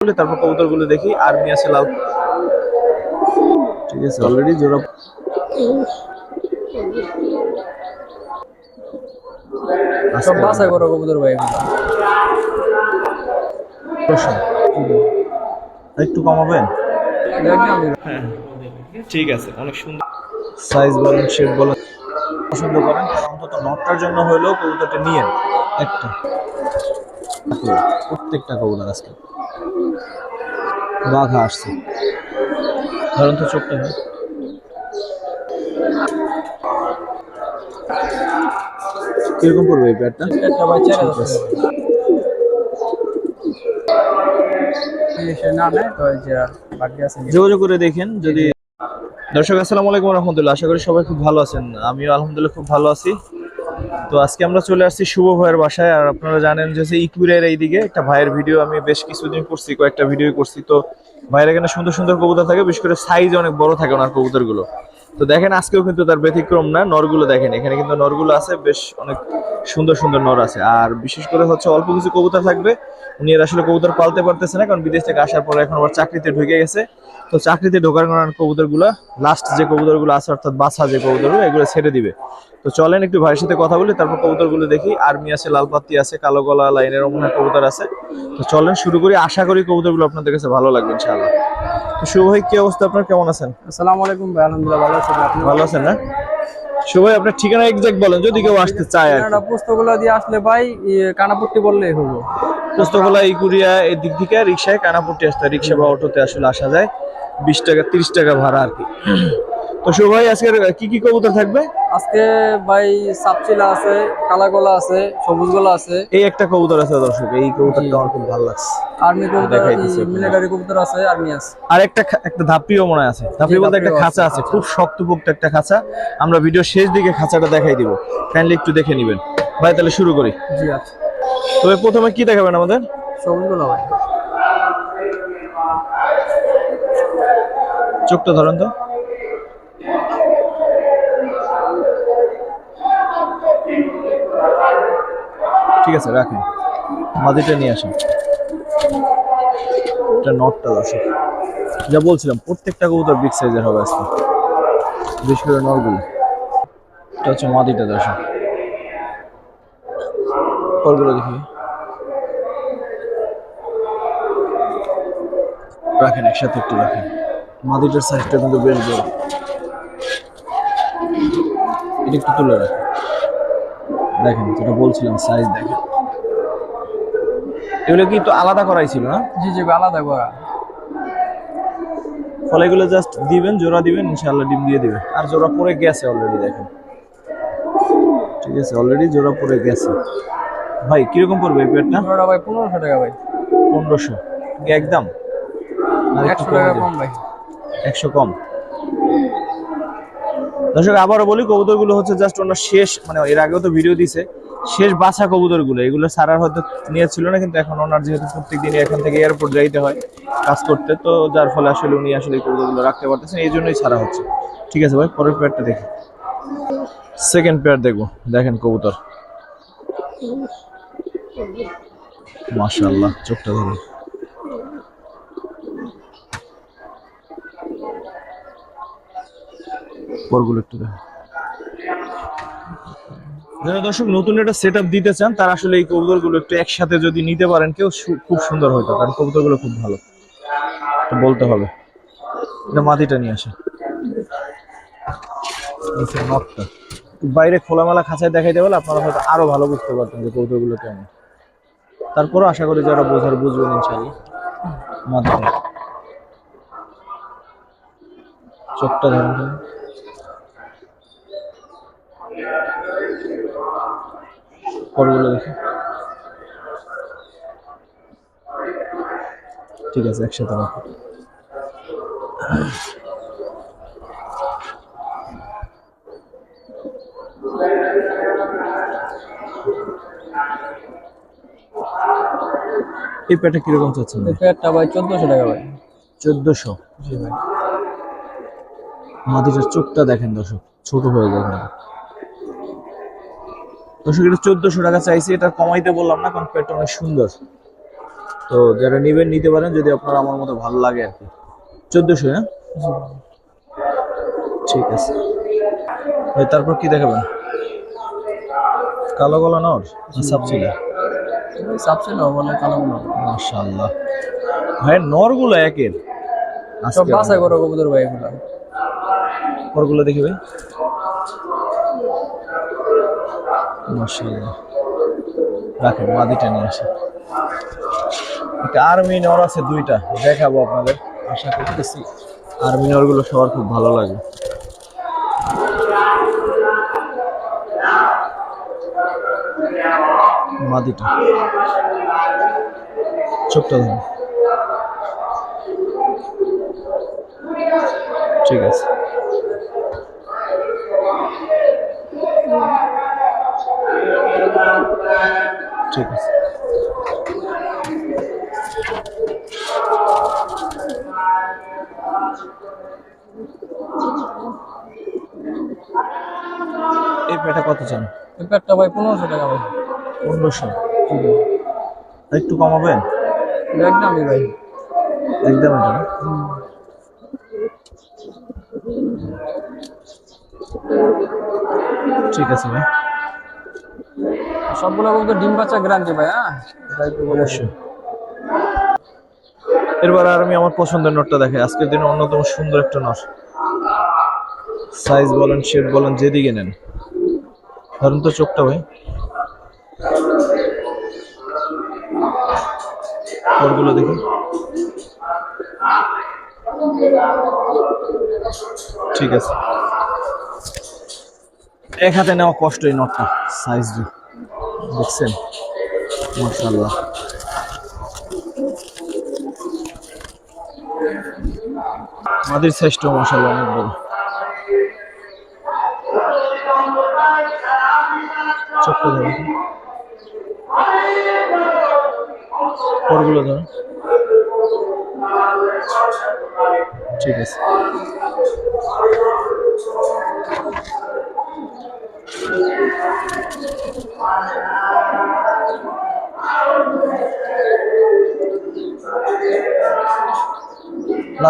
বলে তারপর কবুতরগুলো দেখি আর্মি আছে লাল ঠিক আছে অলরেডি জোড়া সব বাছাই করা কবুতর ভাই একটু কমাবেন? ঠিক আছে অনেক সুন্দর। সাইজ বলেন শেপ বলেন। পছন্দ করেন তাহলে অন্তত নটটার জন্য হলেও কবুতরটা একটা। প্রত্যেকটা কবুতর আজকে। বাঘা আসছে। ধরুন তো চোখটা। কীরকম পড়বে এই প্যাডটা? বাকি আছে। যোগাযোগ করে দেখেন যদি দর্শক আসসালামু আলাইকুম রহমতুল্লাহ। আশা করি সবাই খুব ভালো আছেন। আমিও আলহামদুলিল্লাহ খুব ভালো আছি। তো আজকে আমরা চলে আসছি শুভ ভাইয়ের বাসায়, আর আপনারা জানেন যে ইকুরের এইদিকে একটা ভাইয়ের ভিডিও আমি বেশ কিছুদিন করছি, কয়েকটা ভিডিও করছি। তো ভাইয়ের এখানে সুন্দর সুন্দর কবুতর থাকে, বিশেষ করে সাইজ অনেক বড় থাকে ওনার কবুতরগুলো। তো দেখেন, আজকেও কিন্তু তার ব্যতিক্রম না, নরগুলো দেখেন, এখানে কিন্তু নরগুলো আছে, বেশ অনেক সুন্দর সুন্দর নর আছে। আর বিশেষ করে হচ্ছে অল্প কিছু কবুতর থাকবে, উনি এর আসলে কবুতর পালতে পারতেছে না, কারণ বিদেশ থেকে আসার পরে এখন আবার চাকরিতে ঢুকে গেছে। তো চাকরিতে ঢোকার কারণে কবুতরগুলো লাস্ট যে কবুতরগুলো আছে, অর্থাৎ বাছা যে কবুতরগুলো, এগুলো ছেড়ে দিবে। তো চলেন একটু ভাইয়ের সাথে কথা বলি তারপর কবুতরগুলো দেখি। আর্মি আছে লালপাতি আছে কালো গলা লাইনের মনে হয় কবুতর আছে। তো চলেন শুরু করি আশা করি কবুতরগুলো আপনাদের কাছে ভালো লাগবে ইনশাআল্লাহ। তো শুভ ভাই কি অবস্থা আপনার? কেমন আছেন? আসসালামু আলাইকুম ভাই আলহামদুলিল্লাহ ভালো আছি। আপনি ভালো আছেন না? শুভ ভাই আপনার ঠিকানা এক্সাক্ট বলেন যদি কেউ আসতে চায় আর কি। পুস্তকগুলো দিয়ে আসলে ভাই কানাপট্টি বললেই হলো। পোস্তগোলা ইকুরিয়া এই দিক থেকে রিক্সায় কানাপট্টি আসতে। রিক্সা বা অটোতে আসলে আসা যায়। বিশ টাকা তিরিশ টাকা ভাড়া আর কি। তো শুভ ভাই আজকের কি কি কবুতর থাকবে? আজকে ভাই সাপচিলা আছে কালা গলা আছে সবুজ গলা আছে। এই একটা কবুতর আছে দর্শক এই কবুতরটা আমার খুব ভালো লাগছে। আর্মি কবুতর মিলিটারি কবুতর আছে আর্মি আছে। আর একটা একটা ধাপিও মনে আছে। ধাপি বলতে একটা খাঁচা আছে খুব শক্তপোক্ত একটা খাঁচা। আমরা ভিডিও শেষ দিকে খাঁচাটা দেখাই দিব। কাইন্ডলি একটু দেখে নেবেন। ভাই তাহলে শুরু করি। জি আচ্ছা। তবে প্রথমে কি দেখাবেন আমাদের? সবুজ গলা ভাই। চোখটা ধরেন তো। ঠিক আছে রাখেন মাদিটা নিয়ে আসেন এটা নটটা দর্শক। যা বলছিলাম, প্রত্যেকটা কবুতর বিগ সাইজের হবে আজকে। বিশেষ করে নরগুলো এটা হচ্ছে মাদিটা দর্শক। পরগুলো দেখি। রাখেন, একসাথে একটু রাখেন। মাদিটার সাইজটা কিন্তু বেশ বড়। এটা একটু তুলে রাখেন দেখেন যেটা বলছিলাম সাইজ দেখেন। এগুলো কি একটু আলাদা করাই ছিল না? জি জি আলাদা করা। ফলে এগুলো জাস্ট দিবেন জোড়া দিবেন ইনশাআল্লাহ ডিম দিয়ে দিবে আর জোড়া পরে গেছে অলরেডি দেখেন। ঠিক আছে অলরেডি জোড়া পরে গেছে। ভাই কীরকম পড়বে এই পেটটা পুরোটা ভাই পনেরোশো টাকা ভাই। পনেরোশো। একদম? একশো টাকা কম ভাই। একশো কম? দর্শক, আবারও বলি, কবুতরগুলো হচ্ছে জাস্ট ওনার শেষ মানে এর আগেও তো ভিডিও দিছে, শেষ বাছা কবুতরগুলো। এগুলো সারার হয়তো নিয়েছিল না, কিন্তু এখন ওনার যেহেতু প্রত্যেকদিন এখান থেকে এয়ারপোর্ট যাইতে হয়, কাজ করতে, তো যার ফলে আসলে উনি আসলে কবুতরগুলো রাখতে পারতেছেন, এই জন্যই ছাড়া হচ্ছে। ঠিক আছে ভাই, পরের পেয়ারটা দেখি। সেকেন্ড পেয়ার দেখব, দেখেন কবুতর। মাশাআল্লাহ, চোখটা ধরুন। পরগুলো একটু যারা দর্শক নতুন একটা সেট দিতে চান, তারা আসলে এই কবুতরগুলো একটু একসাথে যদি নিতে পারেন, কেউ খুব সুন্দর হতো কারণ কবুতরগুলো খুব ভালো। বলতে হবে। এটা মাটিটা নিয়ে আসে বাইরে খোলামেলা খাঁচায় দেখাইতে পারলে আপনারা হয়তো আরও ভালো বুঝতে পারতেন যে কবুতরগুলো কেমন। তারপরও আশা করি যারা বোঝার বুঝবেন ইনশাল্লাহ মাটিটা। চোখটা ধরেন পরগুলো দেখি। ঠিক আছে একসাথে রাখো। এই পেটে কীরকম চাচ্ছেন এই পেয়ারটা ভাই চোদ্দশো টাকা ভাই। চোদ্দশো? জি ভাই। মাদিটার চোখটা দেখেন দর্শক ছোট হয়ে যায়। দর্শক এটা চোদ্দশো টাকা চাইছি। এটা কমাইতে বললাম না কারণ পেটটা অনেক সুন্দর। তো যারা নিবেন নিতে পারেন যদি আপনার আমার মতো ভালো লাগে আর কি। চোদ্দশো হ্যাঁ? ঠিক আছে। তারপর কি দেখাবেন? কালো গলা নর সাবচিলা সাপচিল বলে কালাগুলো মাশাআল্লাহ। ভাই নরগুলো একের। সব বাসাই করো কবুতর ভাই এগুলো। পরগুলো দেখি ভাই। মাশাআল্লাহ। রাখেন, মাদিটা নিয়ে আসি একটা আর্মি নর আছে দুইটা, দেখাবো আপনাদের। আশা করতেছি আর্মি নরগুলো সবার খুব ভালো লাগে। মাদিটা। চোখটা ধরুন। ঠিক আছে। ঠিক আছে। এই পেটা কত চান? এই পেটটা ভাই পনেরোশো টাকা ভাই। পনেরোশো। একটু কমাবেন? এটা একদমই ভাই। একদম এটা ঠিক আছে ভাই। সবগুলো কবুতর ডিম বাচ্চা গ্যারান্টি ভাই হ্যাঁ। অবশ্যই এরবার আর আমি আমার পছন্দের নটটা দেখাই। আজকের দিনে অন্যতম সুন্দর একটা নট। সাইজ বলেন শেপ বলেন, যেদিকে নেন। ধরুন তো চোখটা ভাই। পরগুলো দেখি। ঠিক আছে। এক হাতে নেওয়া কষ্ট এই নটটা সাইজ দেখছেন মাশাআল্লাহ মাদির সাইজটাও মাশাআল্লাহ অনেক বড় চোখটা ধরো পরগুলো ধরো ঠিক আছে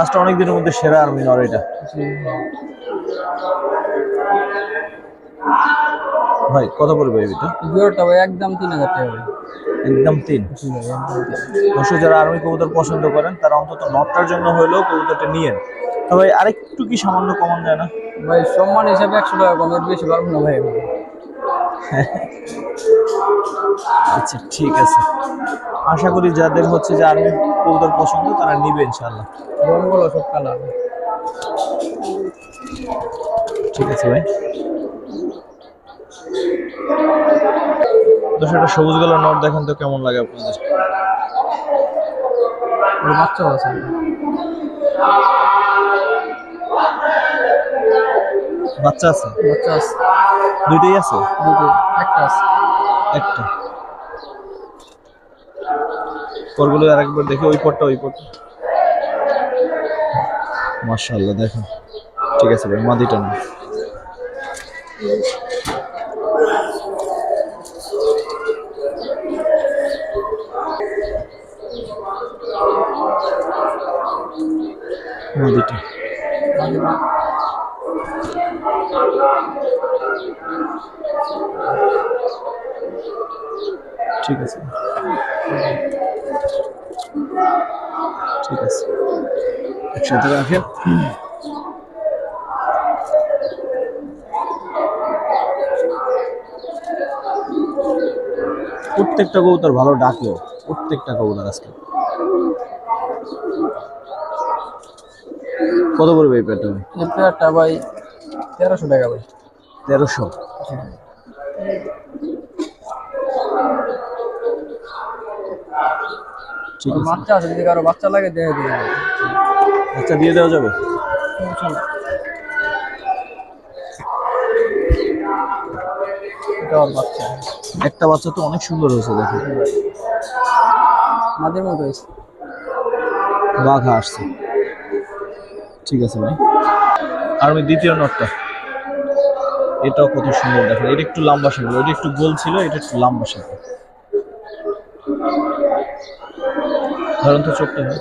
লাস্ট অনেক দিনের মধ্যে সেরা আর্মি নর এটা। ভাই কত পড়বে এটা বিওরটা ভাই একদম তিন হাজার টাকা ভাই। একদম তিন। দর্শক যারা আর্মি কবুতর পছন্দ করেন তারা অন্তত নটটার জন্য হলেও কবুতরটা নিয়েন। তো ভাই আরেকটু কি সামান্য কমান যায় না? ভাই সম্মান হিসাবে একশো টাকা কম এর বেশি পারব না ভাই। আচ্ছা ঠিক আছে। আশা করি যাদের হচ্ছে যে আর্মি কবুতর পছন্দ তারা নিবে ইনশাল্লাহ রঙগুলো সব কালার। ঠিক আছে ভাই। দর্শক একটা সবুজ কালার নট দেখেন তো কেমন লাগে আপনাদের? ওর বাচ্চাও আছে। বাচ্চা আছে? বাচ্চা আছে। দুইটাই আছে? দুটো একটা আছে। একটা। পরগুলো আরেকবার দেখি ওই পরটা ওই পরটা। মাশাআল্লাহ দেখেন। ঠিক আছে ভাই মাদিটা না মাদিটা। ঠিক আছে। ঠিক আছে। একসাথে রাখেন। প্রত্যেকটা কবুতর ভালো ডাকলো প্রত্যেকটা কবুতর আজকে। কত পড়বে এই এই পেয়ারটা ভাই তেরোশো টাকা ভাই। তেরোশো। ঠিক আছে। বাচ্চা আছে যদি কারও বাচ্চা লাগে দিবে ভাই আচ্ছা দিয়ে দেওয়া যাবে? বাচ্চা। একটা বাচ্চা তো অনেক সুন্দর হয়েছে দেখো। মাদের মতো হয়েছে। বাঘা আসছে। ঠিক আছে ভাই। আর আমি দ্বিতীয় নটটা। এটাও কত সুন্দর দেখেন এটা একটু লম্বা ছিল এটা একটু গোল ছিল এটা একটু লম্বা ছিল ধরুন তো চোখটা হয়।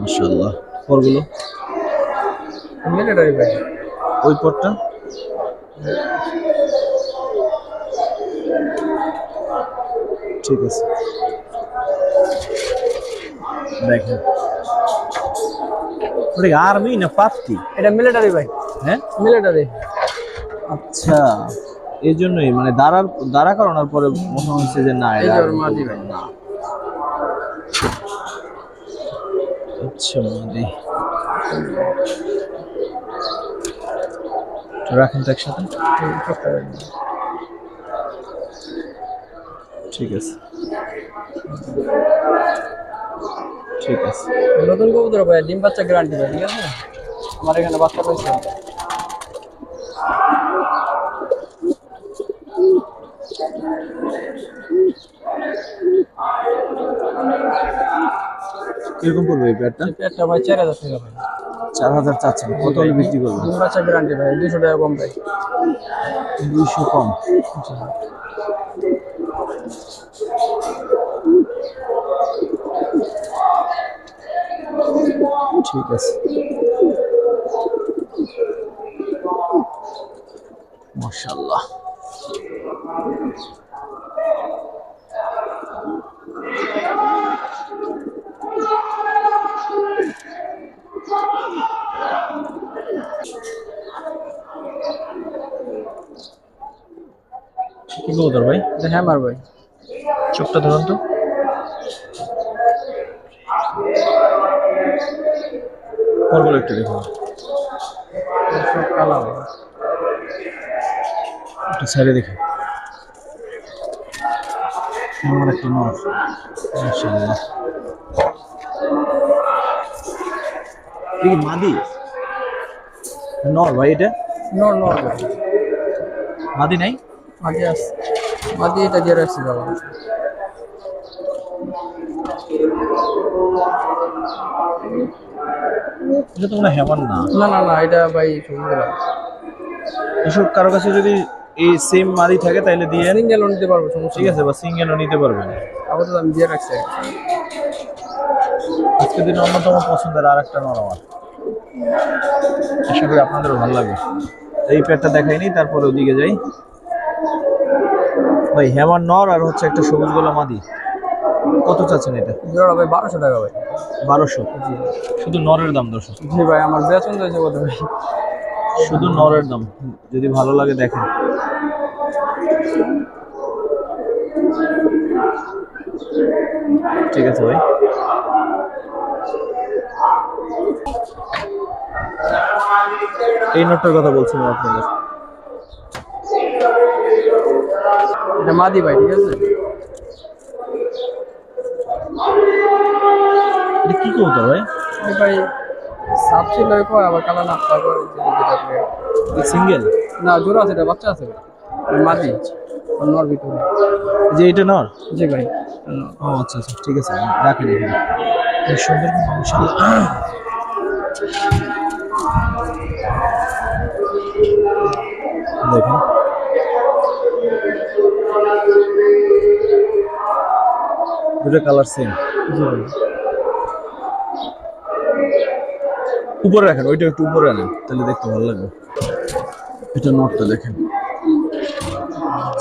মাশাআল্লাহ। পরগুলো। মিলিটারি ভাই। ওই পরটা? ঠিক আছে। দেখেন। ওটা আর্মি না পাত্তি এটা মিলিটারি ভাই। হ্যাঁ? মিলিটারি আচ্ছা। এই জন্যই মানে দাঁড়ার দাঁড়া করানোর পরে মনে হচ্ছে যে না এটা। না। আচ্ছা রাখেন তো একসাথে। ঠিক আছে। ঠিক আছে। নতুন কবুতর ভাই ডিম বাচ্চা গ্যারান্টি ঠিক আছে? আমার এখানে বাচ্চা রয়েছে। কীরকম পড়বে এই প্যাডটা পেটটা ভাই চার হাজার টাকা ভাই। চার হাজার চাচ্ছেন। কত হলে বিক্রি করবেন? ডিম বাচ্চা গ্যারান্টি ভাই দুশো টাকা কম ভাই। দুইশো কম। ঠিক আছে। মাশাল্লাহ কি কবুতর ভাই? হ্যামার ভাই। চোখটা ধরুন তো। পরগুলো একটু দেখুন একটু সাইডে দেখি। আমার একটা নর মাশাআল্লাহ। এই মাদি। নর ভাই এটা? নর নর মাদি নাই? মাদি আছে মাদি এটা দিয়ে রাখছি বাবা এটা তো মনে হয় না। না না না এটা ভাই সবুজ এসব কারও কাছে যদি এই সেম মাদি থাকে তাহলে দিয়ে সিঙ্গেলও নিতে পারব সমস্যা ঠিক আছে বা সিঙ্গেলও নিতে পারবেন। আপাতত আমি দিয়ে রাখছি। আজকে দিন অন্যতম পছন্দের আর একটা নর আমার আশা করি আপনাদেরও ভালো লাগবে। এই প্যাডটা দেখাইনি তারপরে ওদিকে যাই। ভাই হেমার নর আর হচ্ছে একটা সবুজ গোলা মাদি। কত চাচ্ছেন এটা? জোড়া ভাই বারোশো টাকা ভাই। বারোশো? শুধু নরের দাম দশ জি ভাই আমার বেতন হয়েছে কত ভাই শুধু নরের দাম যদি ভালো লাগে দেখেন। ঠিক আছে ভাই। এই নোটটার কথা বলছিলাম আপনাদের। এটা মাদি ভাই ঠিক আছে? এটা কি কবুতর ভাই? ভাই সাপ ছিল কয় আবার কালা না সিঙ্গেল না জোড়া আছে এটা বাচ্চা আছে মাদি নর ভিতরে। যে এটা নর? জি ভাই। ও আচ্ছা আচ্ছা ঠিক আছে রাখেন এখানে সুন্দর মাশাআল্লাহ। দেখেন। দুটো কালার সেম জি উপরে রাখেন ওইটা একটু উপরে আনেন তাহলে দেখতে ভালো লাগবে। এটা নটটা দেখেন।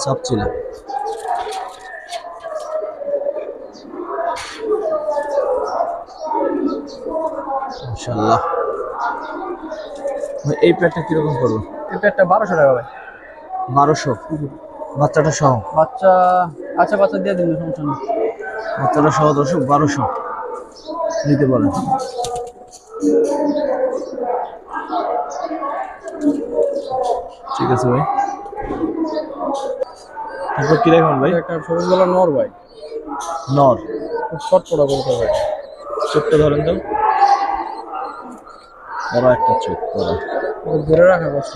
সাপ ছিল। ইনশাল্লাহ এই প্যাকটা কীরকম করব এই পেটটা বারোশো টাকা ভাই। বারোশো? বাচ্চাটা সহ? বাচ্চা আচ্ছা বাচ্চা দিয়ে দিন সমস্যা নেই। বাচ্চাটা সহ দর্শক বারোশো। নিতে পারেন। ঠিক আছে ভাই। তারপর কি দেখবেন ভাই? একটা সবুজ গলা নর ভাই। নর। খুব শর্ট পড়া করতে ভাই। চোখটা ধরেন তো। বড় একটা চোখ বড় ধরে রাখা কষ্ট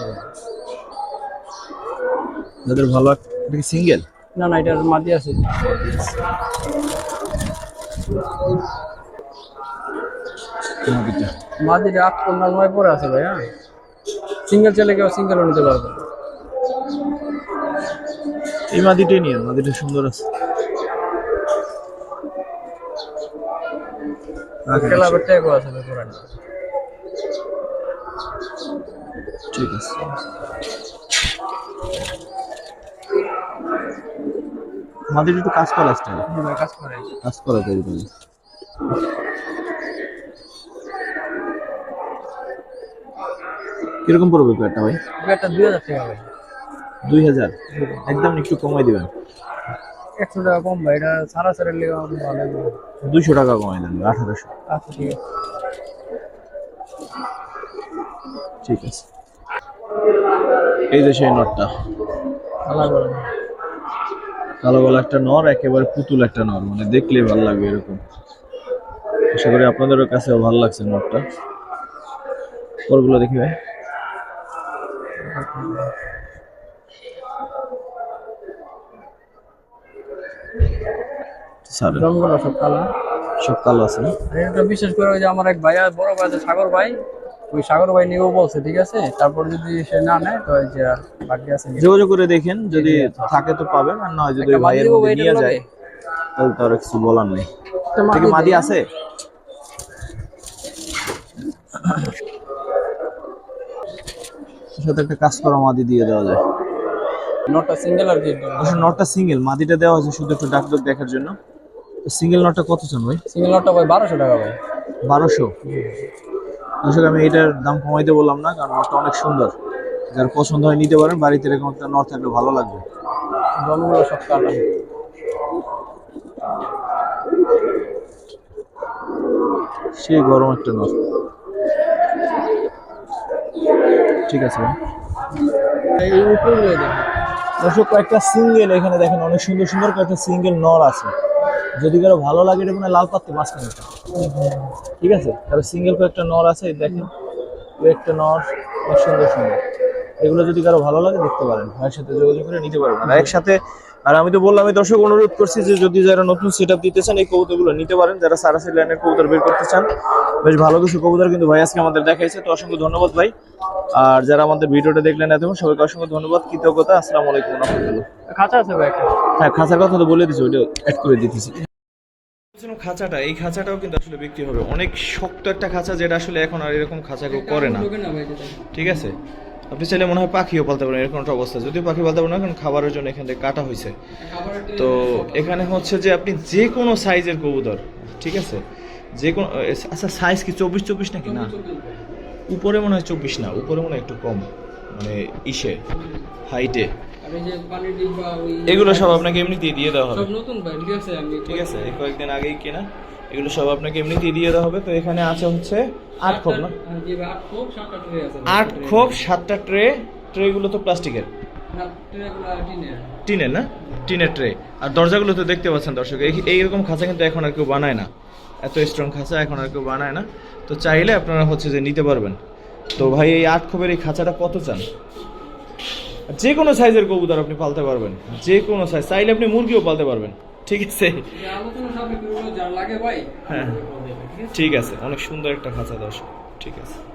যাদের ভালো এটা কি সিঙ্গেল না না এটা মাদি আছে। নদীটা মাদির আট পনেরো নয় পরে আছে ভাই হ্যাঁ? সিঙ্গেল ছেলে কেউ সিঙ্গেলও নিতে পারবে। এই মাদিটাই নিয়ে মাদিটা সুন্দর আছে। ক্লাবের ট্যাগও আছে পুরান। ঠিক আছে। আমাদের একটু কাজ করা স্টাইল কাজ করে কাজ করা তৈরি করি কীরকম পড়বে প্যাডটা ভাই? একটা দুই হাজার টাকা ভাই। দুই হাজার। একদম একটু কমাই দিবেন। একশো টাকা কম ভাই এটা সারা সারের লেগে দুইশো টাকা কমাই দেন আঠারোশো। আচ্ছা ঠিক আছে। ঠিক আছে। এই যে সেই নটটা। কালো গলা একটা নর একেবারে পুতুল একটা নর মানে দেখলে ভালো লাগবে এরকম। আশা করি আপনাদেরও কাছেও ভালো লাগছে নটটা। পরগুলো দেখি ভাই। জমগুলো সব কালা সব কালো আছে না? এটা বিশেষ করে যে আমার এক বড় ভাই আছে সাগর ভাই। ওই সাগর ভাই নিয়েও বলছে ঠিক আছে? তারপর যদি সে না নেয় তো ওই যে আর বাকি আছে। যোগাযোগ করে দেখেন যদি থাকে তো পাবেন আর নয় যদি ভাইয়ের মধ্যে নিয়ে যায় তাহলে তো আর কিছু বলার নেই। থেকে মাদি আছে? সাথে একটা কাজ করা মাদি দিয়ে দেওয়া যায়। নটটা সিঙ্গেল আর কি? আসলে নটটা সিঙ্গেল মাদিটা দেওয়া হয়েছে শুধু একটু ডাক ডাক দেখার জন্য। তো সিঙ্গেল নটটা কত চান ভাই? সিঙ্গেল নটটা ভাই বারোশো টাকা ভাই। বারোশো? দর্শক আমি এটার দাম কমাইতে বললাম না কারণ নটটা অনেক সুন্দর। যার পছন্দ হয় নিতে পারেন বাড়িতে এরকম একটা নট থাকলে ভালো লাগবে। জমগুলো সব কালা সে গরম একটা নট। ঠিক আছে ভাই। এই দেখেন দর্শক, কয়েকটা সিঙ্গেল এখানে দেখেন, অনেক সুন্দর সুন্দর কয়েকটা সিঙ্গেল নর আছে। যদি কারও ভালো লাগে, এটা মানে লাল পাত্তি মাঝখানে একটা। ঠিক আছে? তাহলে সিঙ্গেল কয়েকটা নর আছে দেখেন, কয়েকটা নর, অনেক সুন্দর সুন্দর। এগুলো যদি কারও ভালো লাগে, দেখতে পারেন। ভাইয়ের সাথে যোগাযোগ করে নিতে পারবেন। আর একসাথে, আর আমি তো বললাম, আমি দর্শক অনুরোধ করছি যে যদি যারা নতুন সেট আপ দিতে চান, এই কবুতরগুলো নিতে পারেন। যারা সারাসি লাইনের কবুতর বের করতে চান, বেশ ভালো কিছু কবুতর কিন্তু ভাই আজকে আমাদের দেখাইছে। তো অসংখ্য ধন্যবাদ ভাই। আর যারা আমাদের ভিডিওটা দেখলেন এতক্ষণ সবাইকে অসংখ্য ধন্যবাদ কৃতজ্ঞতা আসসালামু আলাইকুম রহমতুল্লাহ। খাঁচা আছে ভাই একটা। হ্যাঁ খাঁচার কথা তো বলে দিছি ওইটা অ্যাড করে দিতেছি। খাঁচাটা এই খাঁচাটাও কিন্তু আসলে বিক্রি হবে। অনেক শক্ত একটা খাঁচা যেটা আসলে এখন আর এরকম খাঁচা কেউ করে না। ঠিক আছে? আপনি চাইলে মনে হয় পাখিও পালতে পারেন এরকম একটা অবস্থা। যদিও পাখি পালতে পারেন না কারণ খাবারের জন্য এখান থেকে কাটা হয়েছে। তো এখানে হচ্ছে যে আপনি যে কোনো সাইজের কবুতর ঠিক আছে? যে কোনো আচ্ছা সাইজ কি চব্বিশ চব্বিশ নাকি? না। উপরে মনে হয় চব্বিশ না উপরে মনে হয় একটু কম মানে ইসে হাইটে। এগুলো সব আপনাকে এমনিতেই দিয়ে দিয়ে দেওয়া হবে। সব নতুন ভাই ঠিক আছে আমি ঠিক আছে এই কয়েকদিন আগেই কেনা এগুলো সব আপনাকে এমনিতেই দিয়ে দিয়ে দেওয়া হবে। তো এখানে আছে হচ্ছে আট খোপ না? আট খোপ সাতটা ট্রে আছে আট খোপ সাতটা ট্রে ট্রেগুলো তো প্লাস্টিকের। টিনের। না? টিনের ট্রে আর দরজাগুলো তো দেখতে পাচ্ছেন দর্শক এই- এইরকম খাঁচা কিন্তু এখন আর কেউ বানায় না। এত স্ট্রং খাঁচা এখন আর কেউ বানায় না। তো চাইলে আপনারা হচ্ছে যে নিতে পারবেন। তো ভাই এই আট খোপের এই খাঁচাটা কত চান? যে কোনো সাইজের কবুতর আপনি পালতে পারবেন। যে কোনো সাইজ। চাইলে আপনি মুরগিও পালতে পারবেন। ঠিক আছে? হ্যাঁ ঠিক আছে ঠিক আছে। অনেক সুন্দর একটা খাঁচা দর্শক। ঠিক আছে।